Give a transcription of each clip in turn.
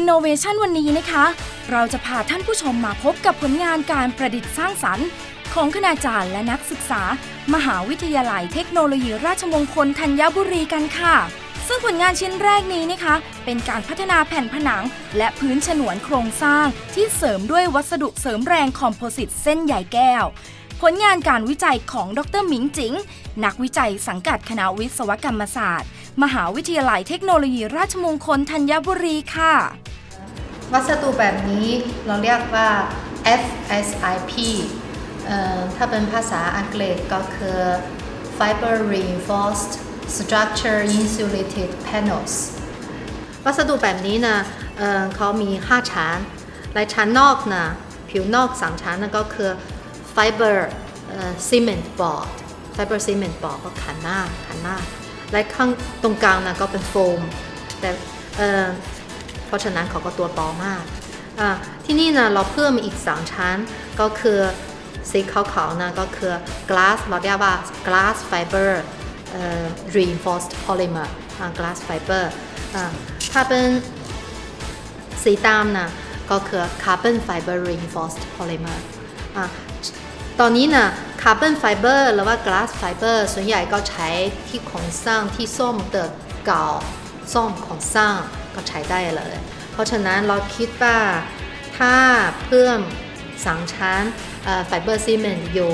ช่วง You Innovation วันนี้นะคะ เราจะพาท่านผู้ชมมาพบกับผลงานการประดิษฐ์สร้างสรรค์ ของคณาจารย์และนักศึกษา มหาวิทยาลัยเทคโนโลยีราชมงคลธัญบุรีกันค่ะ ซึ่งผลงานชิ้นแรกนี้นะคะ เป็นการพัฒนาแผ่นผนัง และพื้นฉนวนโครงสร้างที่เสริมด้วยวัสดุเสริมแรงคอมโพสิตเส้นใยแก้ว ผลงานการวิจัยของดรหมิงจิง นักวิจัยสังกัดคณะวิศวกรรมศาสตร์ มหาวิทยาลัยเทคโนโลยีราชมงคลธัญบุรีค่ะ วัสดุแบบนี้เราเรียกว่า FSIP ถ้าเป็นภาษาอังกฤษก็คือ Fiber Reinforced Structure Insulated Panels วัสดุแบบนี้นะเเขามี 5 ชั้นและชั้นนอกนะผิวนอก 3 ชั้นนะก็คือ Fiber เอ่อ Cement Board Fiber Cement Board ก็ขันหน้าขันหน้า และข้างตรงกลางนะก็เป็นโฟม แต่เพราะฉะนั้นเขาก็ตัวเบามากที่นี่นะเราเพิ่มอีก 3 ชั้นก็คือสีขาวๆนะก็คือ glass เราเรียกว่า glass fiber reinforced polymer อ่า glass fiber อ่าถ้าเป็นสีดำนะก็คือ carbon fiber reinforced polymer ตอนนี้นะ carbon fiber หรือว่า glass fiber ส่วนใหญ่ก็ใช้ที่โครงสร้างที่ส้มเติบเก่าซ่อมของสร้างก็ใช้ได้เลย เพราะฉะนั้นเราคิดว่าถ้าเพิ่มสังชั้นไฟเบอร์ซีเมนต์อยู่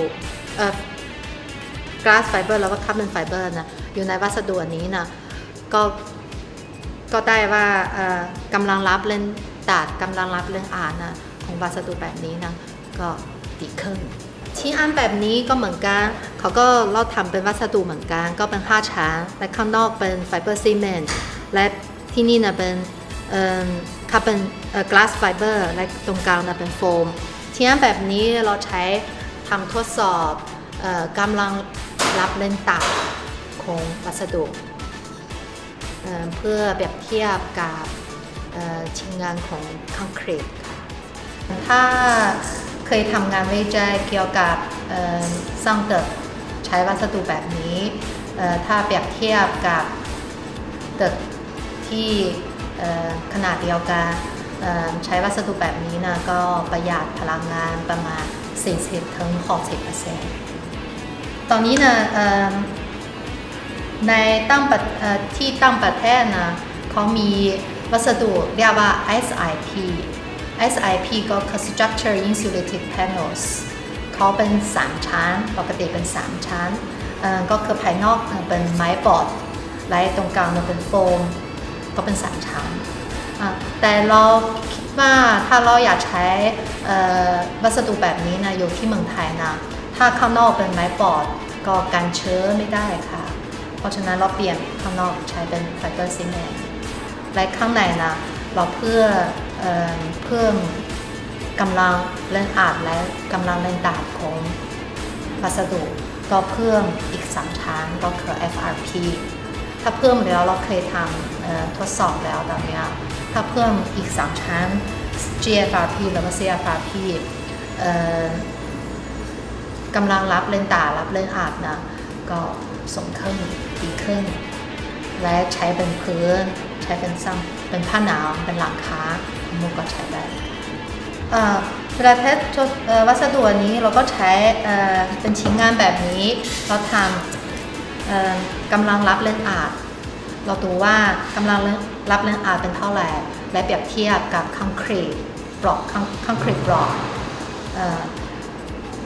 ก a าสไฟเบอร์แล้วก็คาร์บอนไฟเบอร์นะอยู่ในวัสดุอันนี้นะก็ก็ได้ว่ากำลังรับเล่นดาดกำลังรับเล่นอ่านนะของวัสดุแบบนี้นะก็ดีขึ้น ที่อันแบบนี้ก็เหมือนกัน เขาก็เราทำเป็นวัสดุเหมือนกัน ก็เป็นผ้าชั้นและข้างนอกเป็นไฟเบอร์ซีเมนต์และที่นี่นะเป็นเอ่อคาร์บอนเอ่อ glass fiber และตรงกลางนะเป็นโฟม ที่อันแบบนี้เราใช้ทำทดสอบเอ่อกำลังรับเลนต่ำของวัสดุเอ่อเพื่อเปรียบเทียบกับเอ่อชิ้นงานของคอนกรีตค่ะถ้า เคยทำงานวิจัยเกี่ยวกับสร้างตึกใช้วัสดุแบบนี้ถ้าเปรียบเทียบกับตึกที่ขนาดเดียวกันใช้วัสดุแบบนี้นะก็ประหยัดพลังงานประมาณ 40-60%ถึง60%ตอนนี้นะในตั้งที่ตั้งประเทศนะเขามีวัสดุเรียกว่า SIP SIP ก็ Structure Insulated Panels เขาเป็น 3 ชั้น ปกติเป็น 3 ชั้น ก็คือภายนอกเป็นไม้บอร์ดและตรงกลางเป็นโฟม ก็เป็น 3 ชั้น แต่เราคิดว่าถ้าเราอยากใช้วัสดุแบบนี้นะอยู่ที่เมืองไทยนะ ถ้าข้างนอกเป็นไม้บอร์ดก็กันเชื้อไม่ได้ค่ะ เพราะฉะนั้นเราเปลี่ยนข้างนอกใช้เป็นไฟเบอร์ซีเมนต์และข้างในนะเราเพื่อ เเพิ่มกำลังเล่นอาดและกำลังเล่นดาดของวัสดุก็เพิ่มอีก3ชั้นก็คือ FRP ถ้าเพิ่มแล้วเราเคยทำทดสอบแล้วตอนนี้ถ้าเพิ่มอีก3ชั้น GFRP แล้วก็ CFRP กำลังรับเล่นตารับเล่นอาดนะก็สมขึ้นดีขึ้น และใช้เป็นพื้น ใช้เป็นซ้ำเป็นผ้าหนาวเป็นหลังคา มดก็ใช้ได้เอ่อเวลาทสทดเอ่อวัสดุนี้เราก็ใช้เป็นชิ้นงานแบบนี้ เราทำกำลังรับเล่นอาดเราดูว่ากำลังรับเล่นอาดเป็นเท่าไหร่ และเปรียบเทียบกับคอนกรีตบล็อกคอนกรีตบล็อก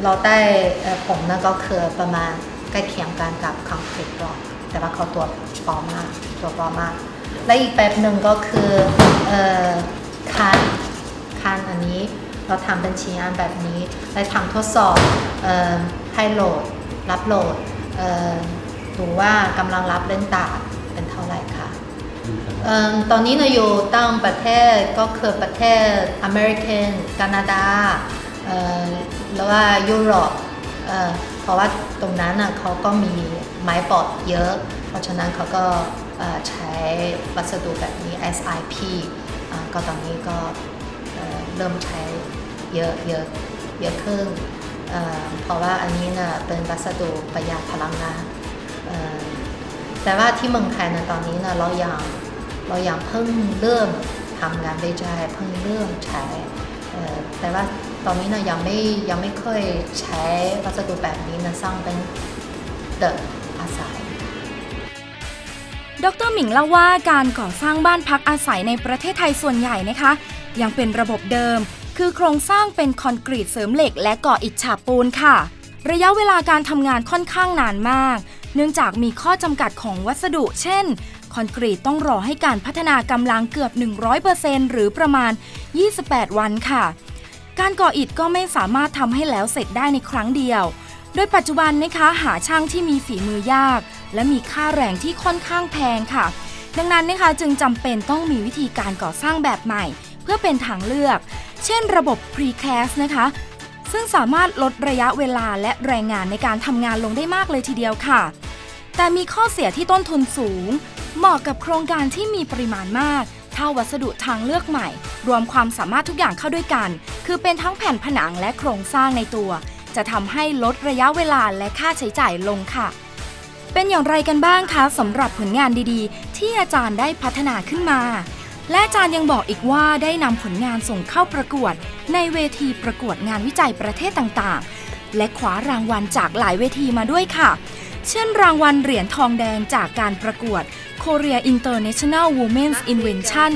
เราได้เอ่อผมนก็คือประมาณใกล้เคียงกันกับคอนกรีตบล็อกแต่ว่าเขาตัวปลอมมากตัวปลอมมาก และอีกแบบหนึ่งก็คืออ คานคานอันนี้เราทำเป็นชิ้นอันแบบนี้และทำทดสอบเอ่อให้โหลด รับโหลดเอ่อดูว่ากำลังรับเล่นตาเป็นเท่าไหร่ค่ะเอิ่มตอนนี้เราอยู่ตั้งประเทศก็คือประเทศอเมริกันแคนาดาเอ่อแล้วว่ายุโรปเอ่อเพราะว่าตรงนั้นน่ะเขาก็มีไม้บอร์ดเยอะ เพราะฉะนั้นเขาก็เอ่อใช้วัสดุแบบนี้ SIP อ่า ก็ตอนนี้ก็เริ่มใช้เยอะเยอะเยอะขึ้นเอ่อเพราะว่าอันนี้น่ะเป็นวัสดุประหยัดพลังงานแต่ว่าที่เมืองไทยนะตอนนี้นะเรายังเรายังเพิ่งเริ่มทำงานวิจัยเพิ่งเริ่มใช้แต่ว่าตอนนี้นะยังไม่ยังไม่เคยใช้วัสดุแบบนี้นะสร้างเป็นตึกอาศัย ดรหมิงเล่าว่าการก่อสร้างบ้านพักอาศัยในประเทศไทยส่วนใหญ่นะคะ ยังเป็นระบบเดิม คือโครงสร้างเป็นคอนกรีตเสริมเหล็กและก่ออิฐฉาบปูนค่ะ ระยะเวลาการทำงานค่อนข้างนานมาก เนื่องจากมีข้อจำกัดของวัสดุ เช่น คอนกรีตต้องรอให้การพัฒนากำลังเกือบ 100%หรือประมาณ 28 วันค่ะ การก่ออิฐก็ไม่สามารถทำให้แล้วเสร็จได้ในครั้งเดียว โดยปัจจุบันนะคะหาช่างที่มีฝีมือยาก และมีค่าแรงที่ค่อนข้างแพงค่ะ ดังนั้นนะคะจึงจำเป็นต้องมีวิธีการก่อสร้างแบบใหม่ เพื่อเป็นทางเลือก เช่น ระบบ Precast นะคะ ซึ่งสามารถลดระยะเวลาและแรงงานในการทำงานลงได้มากเลยทีเดียวค่ะ แต่มีข้อเสียที่ต้นทุนสูง เหมาะกับโครงการที่มีปริมาณมากถ้าวัสดุทางเลือกใหม่ รวมความสามารถทุกอย่างเข้าด้วยกัน คือเป็นทั้งแผ่นผนังและโครงสร้างในตัว จะทำให้ลดระยะเวลาและค่าใช้จ่ายลงค่ะ เป็นอย่างไรกันบ้างคะสำหรับผลงานดีๆ ที่อาจารย์ได้พัฒนาขึ้นมา และอาจารย์ยังบอกอีกว่าได้นำผลงานส่งเข้าประกวด ในเวทีประกวดงานวิจัยประเทศต่างๆ และคว้ารางวัลจากหลายเวทีมาด้วยค่ะ เช่นรางวัลเหรียญทองแดงจากการประกวด Korea International Women's Invention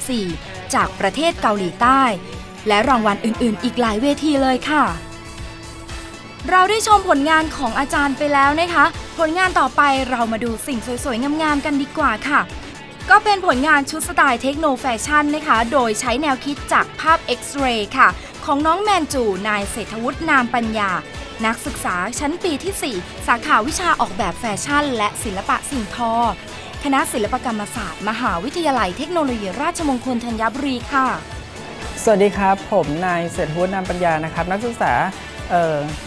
2014 จากประเทศเกาหลีใต้ และรางวัลอื่นๆ อีกหลายเวทีเลยค่ะ เราได้ชมผลงานของอาจารย์ไปแล้วนะคะ ผลงานต่อไปเรามาดูสิ่งสวยๆ งามๆ กันดีกว่าค่ะ ก็เป็นผลงานชุดสไตล์เทคโนแฟชั่นนะคะ โดยใช้แนวคิดจากภาพเอ็กซเรย์ค่ะ ของน้องแมนจู นายเศรษฐวุฒินามปัญญา นักศึกษาชั้นปีที่ 4 สาขาวิชาออกแบบแฟชั่น และศิลปะสิ่งทอ คณะศิลปกรรมศาสตร์ มหาวิทยาลัยเทคโนโลยีราชมงคลธัญบุรีค่ะ สวัสดีครับ ผมนายเศรษฐวุฒินามปัญญานะครับ นักศึกษา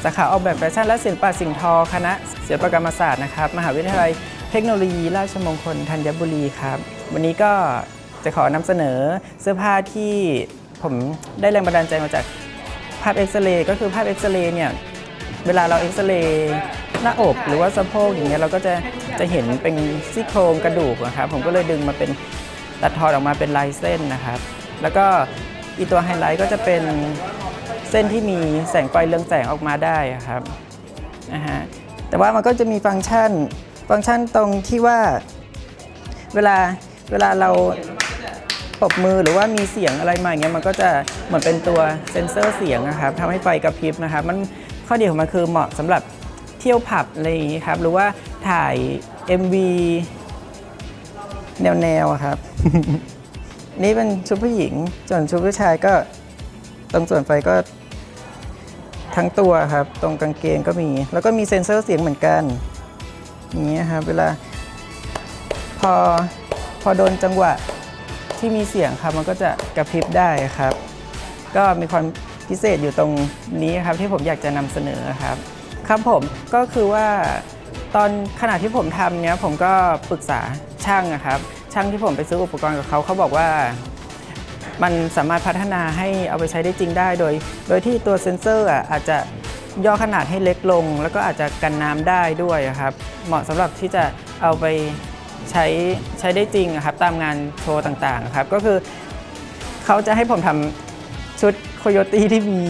สาขาออกแบบแฟชั่นและศิลปะสิ่งทอ คณะศิลปกรรมศาสตร์นะครับ มหาวิทยาลัยเทคโนโลยีราชมงคลธัญบุรีครับ วันนี้ก็จะขอนำเสนอเสื้อผ้าที่ผมได้แรงบันดาลใจมาจากภาพเอ็กซเรย์ก็คือภาพเอ็กซเรย์เนี่ยเวลาเราเอ็กซเรย์หน้าอกหรือว่าสะโพกอย่างเงี้ยเราก็จะจะเห็นเป็นซี่โครงกระดูกนะครับ ผมก็เลยดึงมาเป็นตัดทอนออกมาเป็นลายเส้นนะครับ แล้วก็อีตัวไฮไลท์ก็จะเป็น เส้นที่มีแสงไฟเรืองแสงออกมาได้ครับนะฮะแต่ว่ามันก็จะมีฟังก์ชัน ฟังก์ชันตรงที่ว่าเวลาเวลาเราปบมือหรือว่ามีเสียงอะไรมาอย่างเงี้ยมันก็จะเหมือนเป็นตัวเซ็นเซอร์เสียงนะครับทำให้ไฟกระพริบนะครับมันข้อดีของมันคือเหมาะสำหรับเที่ยวผับอะไรอย่างงี้ครับหรือว่าถ่าย MV แนวๆครับ นี่เป็นชุดผู้หญิงส่วนชุดผู้ชายก็ตรงส่วนไฟก็ ทั้งตัวครับ ตรงกางเกงก็มี แล้วก็มีเซ็นเซอร์เสียงเหมือนกันอย่างนี้ยครับเวลาพอพอโดนจังหวะที่มีเสียงครับมันก็จะกระพริบได้ครับ ก็มีความพิเศษอยู่ตรงนี้ครับที่ผมอยากจะนำเสนอครับ ครับผมก็คือว่าตอนขณะที่ผมทำเนี้ยผมก็ปรึกษาช่างนะครับ ช่างที่ผมไปซื้ออุปกรณ์กับเขาเขาบอกว่า มันสามารถพัฒนาให้เอาไปใช้ได้จริงได้โดย โดยที่ตัวเซ็นเซอร์อะอาจจะย่อขนาดให้เล็กลง แล้วก็อาจจะกันน้ำได้ด้วยครับ เหมาะสำหรับที่จะเอาไปใช้ใช้ได้จริงครับตามงานโชว์ต่างๆครับ ก็คือเขาจะให้ผมทำชุดโคโยตี้ที่มี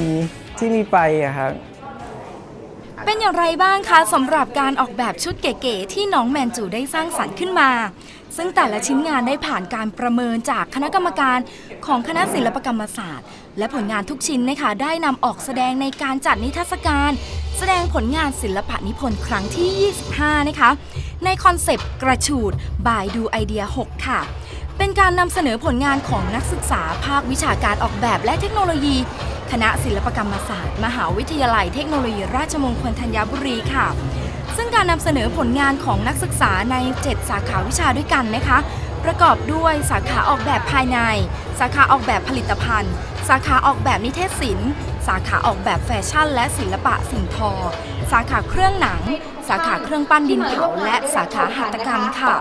ที่มีไฟอะครับ เป็นอย่างไรบ้างคะสำหรับการออกแบบชุดเก๋ๆที่น้องแมนจูได้สร้างสรรค์ขึ้นมา ซึ่งแต่ละชิ้นงานได้ผ่านการประเมินจากคณะกรรมการของคณะศิลปกรรมศาสตร์ และผลงานทุกชิ้นนะคะได้นำออกแสดงในการจัดนิทรรศการ แสดงผลงานศิลปะนิพนธ์ครั้งที่ 25 นะคะ ในคอนเซปต์กระฉูดบายดูไอเดีย 6 ค่ะเป็นการนำเสนอผลงานของนักศึกษาภาควิชาการออกแบบและเทคโนโลยี คณะศิลปกรรมศาสตร์ มหาวิทยาลัยเทคโนโลยีราชมงคลธัญบุรีค่ะ ซึ่งการนำเสนอผลงานของนักศึกษาใน 7 สาขาวิชาด้วยกันนะคะ ประกอบด้วยสาขาออกแบบภายใน สาขาออกแบบผลิตภัณฑ์ สาขาออกแบบนิเทศศิลป์สาขาออกแบบแฟชั่น และศิลปะสิ่งทอ สาขาเครื่องหนัง สาขาเครื่องปั้นดินเผาและสาขา ตถกรรมค่ะ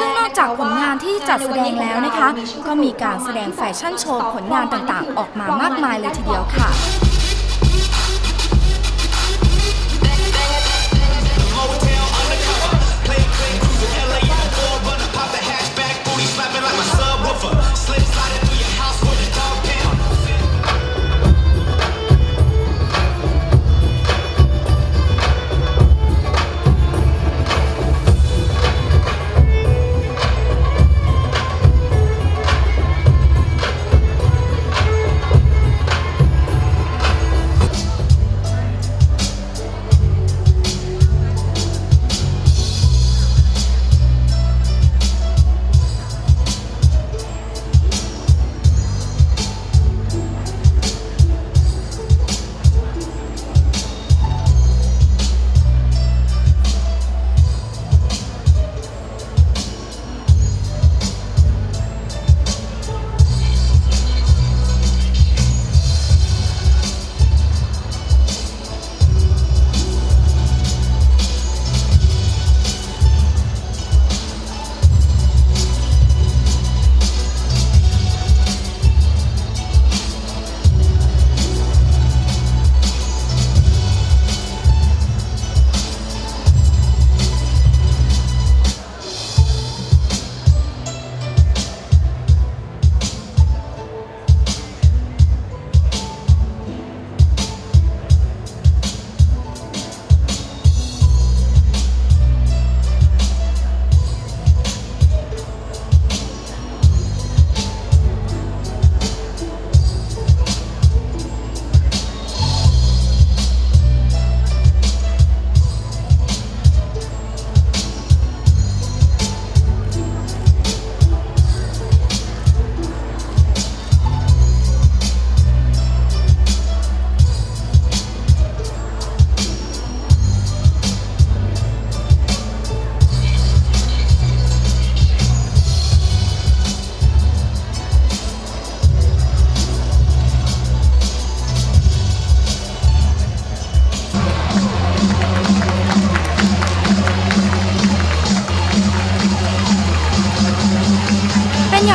ซึ่งนอกจากผลงานที่จัดแสดงแล้วนะคะ ก็มีการแสดงแฟชั่นโชว์ผลงานต่างๆ ออกมามากมายเลยทีเดียวค่ะ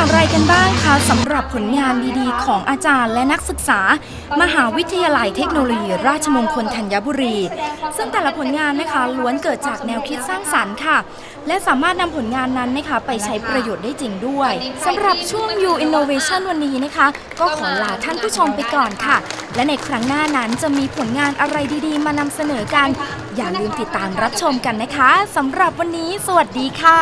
อย่างไรกันบ้างคะสำหรับผลงานดีๆ ของอาจารย์และนักศึกษา มหาวิทยาลัยเทคโนโลยี ราชมงคลธัญบุรี ซึ่งแต่ละผลงานนะคะล้วนเกิดจากแนวคิดสร้างสรรค์ค่ะ และสามารถนำผลงานนั้นนะคะไปใช้ประโยชน์ได้จริงด้วยสำหรับช่วง You Innovation วันนี้นะคะ ก็ขอลาท่านผู้ชมไปก่อนค่ะ และในครั้งหน้านั้นจะมีผลงานอะไรดีๆ มานำเสนอกัน อย่าลืมติดตามรับชมกันนะคะสำหรับวันนี้ สวัสดีค่ะ